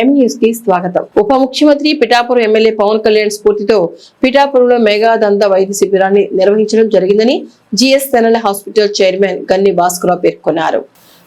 ఎం న్యూస్కి స్వాగతం. ఉప ముఖ్యమంత్రి పిఠాపురం ఎమ్మెల్యే పవన్ కళ్యాణ్ స్ఫూర్తితో పిఠాపురంలో మెగా వైద్య శిబిరాన్ని నిర్వహించడం జరిగిందని జిఎస్ తెనల హాస్పిటల్ చైర్మన్ గన్ని భాస్కరరావు పేర్కొన్నారు.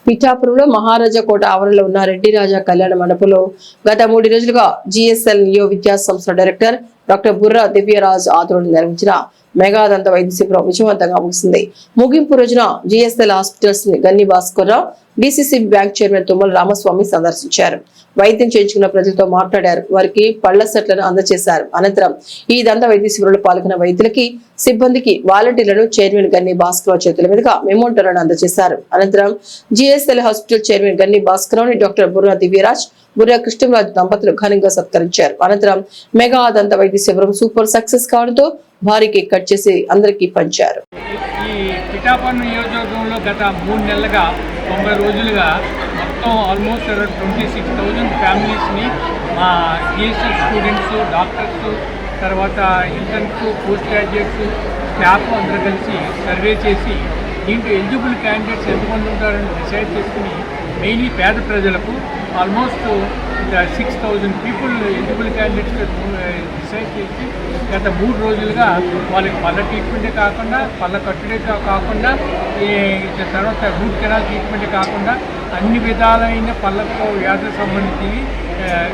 పిఠాపురంలో మహారాజా కోట ఆవరణలో ఉన్న రెడ్డి రాజా కళ్యాణ మండపంలో గత మూడు రోజులుగా జిఎస్ఎల్ నియో విద్యా సంస్థ డైరెక్టర్ డాక్టర్ బుర్రా దివ్యరాజ్ ఆధ్వర్యంలో నిర్వహించిన మెగా దంత వైద్య శిబిరం విజయవంతంగా ముగిసింది. ముగింపు రోజున GSL హాస్పిటల్స్ని Ganni Bhaskarrao DCCB bank chairman Tummala Ramaswamy సందర్శించారు. వైద్యం చేయించుకున్న ప్రజలతో మాట్లాడారు. వారికి పళ్ళ సెట్లను అందజేశారు. అనంతరం ఈ దంత వైద్య శిబిరంలో పాల్గొన్న వైద్యులకి సిబ్బందికి వాలంటీర్లను చైర్మన్ గన్ని భాస్కర్ చేతుల మీదుగా మెమోంటర్లను అందజేశారు. అనంతరం GSL hospital chairman Ganni Bhaskar doctor Burra Divyaraj Burra Krishnaraju దంపతులు ఘనంగా సత్కరించారు. అనంతరం మెగా దంత వైద్య శిబిరం సూపర్ సక్సెస్ కావడంతో భారీ కేక్ కట్ చేసి అందరికీ పంచారు. ఈ పిఠాపురం నియోజకవర్గంలో గత మూడు నెలలుగా తొంభై రోజులుగా మొత్తం ఆల్మోస్ట్ ట్వంటీ సిక్స్ థౌజండ్ ఫ్యామిలీస్ని మా జిఎస్ఎల్ స్టూడెంట్స్ డాక్టర్స్ తర్వాత ఇంటర్న్స్ పోస్ట్ గ్రాడ్యుయేట్స్ స్టాఫ్ అందరూ కలిసి సర్వే చేసి దీంట్లో ఎలిజిబుల్ క్యాండిడేట్స్ ఎంతమంది ఉంటారని డిసైడ్ చేసుకుని మెయిన్లీ పేద ప్రజలకు almost six thousand people eligible candidates decide చేసి గత మూడు రోజులుగా వాళ్ళకి పళ్ళ ట్రీట్మెంటే కాకుండా పళ్ళ కట్టుడే కాకుండా తర్వాత రూట్ కెనాల్ ట్రీట్మెంటే కాకుండా అన్ని విధాలైన పళ్ళకు వ్యాధులకు సంబంధించి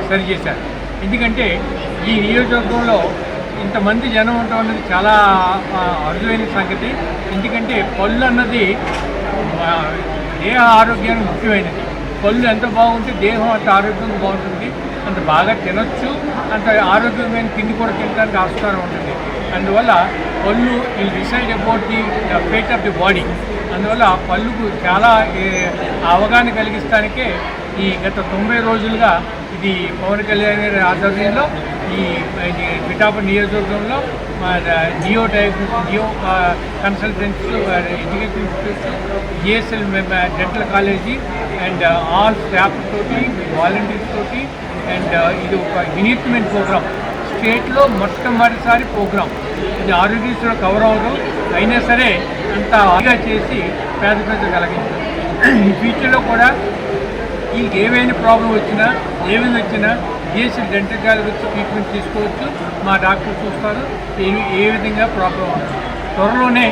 సరి చేశారు. ఎందుకంటే ఈ నియోజకవర్గంలో ఇంతమంది జనం ఉండటం అనేది చాలా అరుదైన సంగతి. ఎందుకంటే పళ్ళు అన్నది దేహ ఆరోగ్యానికి ముఖ్యమైనది. పళ్ళు ఎంత బాగుంటే దేహం అంత ఆరోగ్యంగా బాగుంటుంది. అంత బాగా తినొచ్చు. అంత ఆరోగ్యమైన తిండి కూడా తినడానికి ఆస్కారం ఉంటుంది. అందువల్ల పళ్ళు ఈ decide about the fate of the body. అందువల్ల పళ్ళుకు చాలా అవగాహన కలిగిస్తానికే ఈ గత తొంభై రోజులుగా ఇది పవన్ కళ్యాణ్ గారి ఆధ్వర్యంలో ఈ ఇది పిఠాపురం నియోజకవర్గంలో geo the- geo consultants education institutes GSL dental college and all staff తోటి వాలంటీర్స్ తోటి అండ్ ఇది ఒక వినూత్నమైన ప్రోగ్రామ్ స్టేట్లో మొట్టమొదటిసారి ప్రోగ్రామ్ ఇది ఆరోగ్యశ్రీ కవర్ అవ్వడం అయినా సరే అంత బాగా చేసి పేద పేద కలిగించారు. ఈ ఫ్యూచర్లో కూడా వీళ్ళకి ఏమైనా ప్రాబ్లం వచ్చినా ఏమైనా వచ్చినా దేశ డెంటల్ కాలేజ్ వచ్చి ట్రీట్మెంట్ తీసుకోవచ్చు. మా డాక్టర్ చూస్తారు. ఏమి ఏ విధంగా ప్రాబ్లం అవుతుంది. త్వరలోనే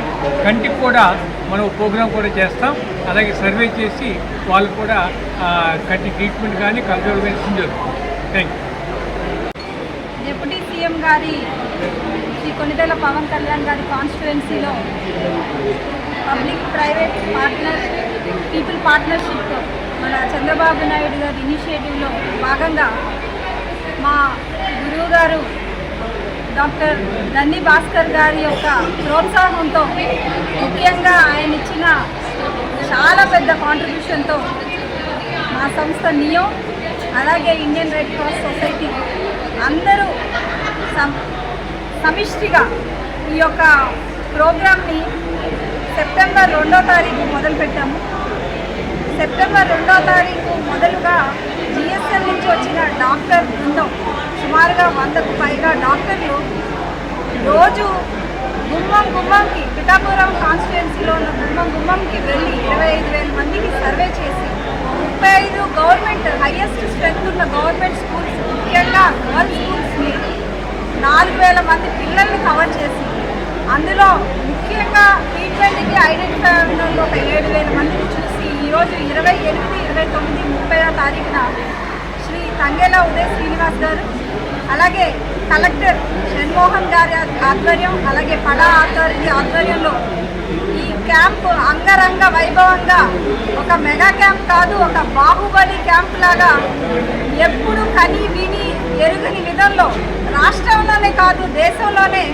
కంటికి కూడా మనం ప్రోగ్రాం కూడా చేస్తాం. అలాగే సర్వే చేసి వాళ్ళు కూడా కంటి ట్రీట్మెంట్ కానీ కలజోడు జరుగుతుంది. థ్యాంక్ యూ డిప్యూటీ సీఎం గారి శ్రీ పవన్ కళ్యాణ్ గారి కాన్స్టిట్యుయెన్సీలో public private partner people partnership మన చంద్రబాబు నాయుడు గారి ఇనిషియేటివ్లో భాగంగా మా గురువు గారు డాక్టర్ దండి భాస్కర్ గారి యొక్క ప్రోత్సాహంతో ముఖ్యంగా ఆయన ఇచ్చిన చాలా పెద్ద కాంట్రిబ్యూషన్తో మా సంస్థ నియో అలాగే ఇండియన్ రెడ్ క్రాస్ సొసైటీ అందరూ సమిష్టిగా ఈ యొక్క ప్రోగ్రామ్ని సెప్టెంబర్ రెండో తారీఖు మొదలుపెట్టాము. సెప్టెంబర్ రెండో తారీఖు మొదలుగా జిఎస్ఎల్ నుంచి వచ్చిన డాక్టర్ బృందం సుమారుగా వందకు పైగా డాక్టర్లు రోజు గుమ్మం గుమ్మంకి పిఠాపురం కాన్స్టిట్యున్సీలో ఉన్న గుమ్మం గుమ్మంకి వెళ్ళి ఇరవై ఐదు వేల మందికి సర్వే చేసి ముప్పై ఐదు గవర్నమెంట్ హయ్యెస్ట్ స్ట్రెంగ్త్ ఉన్న గవర్నమెంట్ స్కూల్స్ ముఖ్యంగా గర్ల్స్ స్కూల్స్ని నాలుగు వేల మంది పిల్లల్ని కవర్ చేసి అందులో ముఖ్యంగా ట్రీట్మెంట్కి ఐడెంటిఫై అయిన ఒక ఏడు వేల మందిని చూసి ఈరోజు ఇరవై ఎనిమిది ఇరవై తొమ్మిది ముప్పై తారీఖున తంగేలా ఉదయ్ శ్రీనివాస్ గారు అలాగే కలెక్టర్ షణ్మోహన్ గారి ఆధ్వర్యం అలాగే పడా అథారిటీ ఆధ్వర్యంలో ఈ క్యాంప్ అంగరంగ వైభవంగా ఒక మెగా క్యాంప్ కాదు ఒక బాహుబలి క్యాంప్ లాగా ఎప్పుడు కని విని ఎరుగని విధంలో రాష్ట్రంలోనే కాదు దేశంలోనే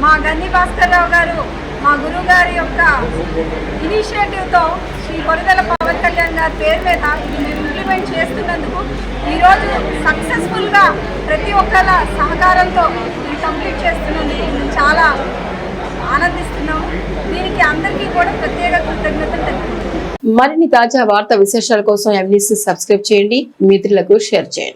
మా గన్ని భాస్కర్రావు గారు మా గురువు గారి యొక్క ఇనిషియేటివ్తో శ్రీ కొరిదల పవన్ కళ్యాణ్ గారి పేరు మీద ఇది మేము ఇంప్లిమెంట్ చేస్తున్నందుకు ఈరోజు సక్సెస్ఫుల్గా ప్రతి ఒక్కళ్ళ సహకారంతో ఇది కంప్లీట్ చేస్తున్నందుకు చాలా ఆనందిస్తున్నాము. దీనికి అందరికీ కూడా ప్రత్యేక కృతజ్ఞతలు మరిన్ని తాజా వార్త విశేషాల కోసం ఎంబీసీ సబ్స్క్రైబ్ చేయండి. మిత్రులకు షేర్ చేయండి.